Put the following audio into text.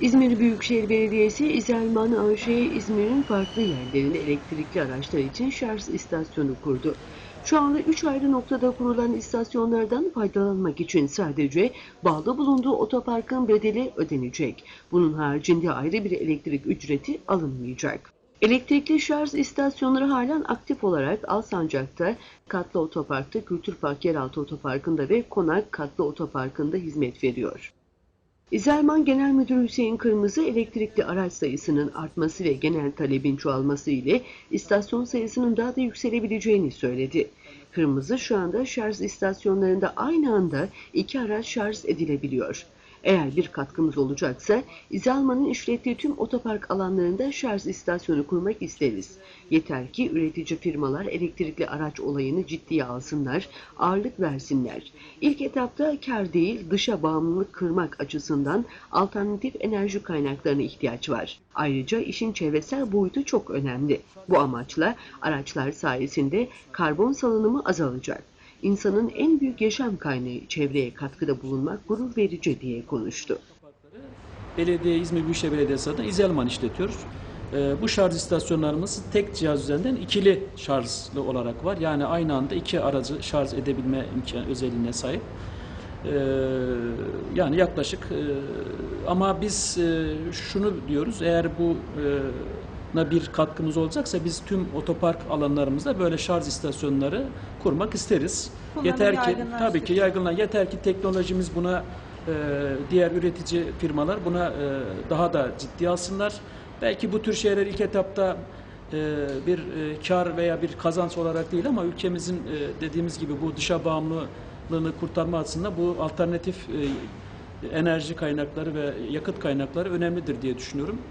İzmir Büyükşehir Belediyesi İzelman AŞ İzmir'in farklı yerlerinde elektrikli araçlar için şarj istasyonu kurdu. Şu anda 3 ayrı noktada kurulan istasyonlardan faydalanmak için sadece bağlı bulunduğu otoparkın bedeli ödenecek. Bunun haricinde ayrı bir elektrik ücreti alınmayacak. Elektrikli şarj istasyonları halen aktif olarak Alsancak'ta, Katlı Otopark'ta, Kültür Park Yeraltı Otoparkı'nda ve Konak Katlı Otoparkı'nda hizmet veriyor. İzelman Genel Müdürü Hüseyin Kırmızı elektrikli araç sayısının artması ve genel talebin çoğalması ile istasyon sayısının daha da yükselebileceğini söyledi. Kırmızı şu anda şarj istasyonlarında aynı anda iki araç şarj edilebiliyor. Eğer bir katkımız olacaksa İzalman'ın işlettiği tüm otopark alanlarında şarj istasyonu kurmak isteriz. Yeter ki üretici firmalar elektrikli araç olayını ciddiye alsınlar, ağırlık versinler. İlk etapta kar değil dışa bağımlılık kırmak açısından alternatif enerji kaynaklarına ihtiyaç var. Ayrıca işin çevresel boyutu çok önemli. Bu amaçla araçlar sayesinde karbon salınımı azalacak. İnsanın en büyük yaşam kaynağı çevreye katkıda bulunmak gurur verici diye konuştu. Belediye İzmir Büyükşehir Belediyesi adına İzelman işletiyoruz. Ee, bu şarj istasyonlarımız tek cihaz üzerinden ikili şarjlı olarak var. Yani aynı anda iki aracı şarj edebilme imkan özelliğine sahip. Ee, yani yaklaşık e, ama biz e, şunu diyoruz eğer bu e, bir katkımız olacaksa biz tüm otopark alanlarımızda böyle şarj istasyonları kurmak isteriz. Kullanım yeter ki tabii ki yaygınlar yeter ki teknolojimiz buna e, diğer üretici firmalar buna e, daha da ciddi alsınlar. Belki bu tür şeyler ilk etapta e, bir e, kar veya bir kazanç olarak değil ama ülkemizin e, dediğimiz gibi bu dışa bağımlılığını kurtarma açısından bu alternatif enerji kaynakları ve yakıt kaynakları önemlidir diye düşünüyorum.